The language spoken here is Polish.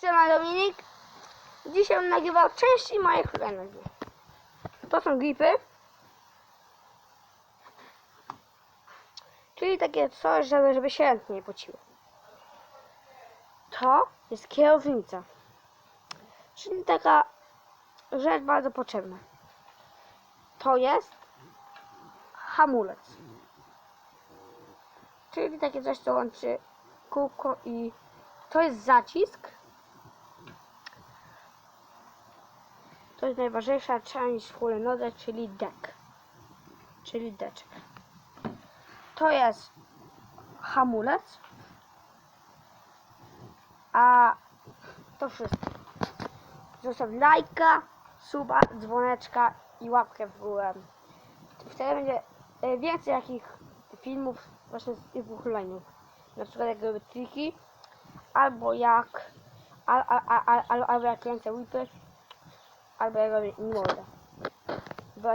Siema Dominik. Dzisiaj nagrywał części moich energii. To są gripy. Czyli takie coś, żeby, żeby się ręce nie pociły. To jest kierownica. Czyli taka rzecz bardzo potrzebna. To jest hamulec. Czyli takie coś, co łączy kółko i to jest zacisk. To jest najważniejsza część w hulajnodze, czyli dek. Czyli deczek. To jest hamulec. A to wszystko. Zostaw lajka, suba, dzwoneczka i łapkę w górę. Wtedy będzie e, więcej takich filmów właśnie z tych hulajnóg. Na przykład jak robię triki, albo jak al, al, al, al, albo jak kręcę whipy, albo jak robię mordę.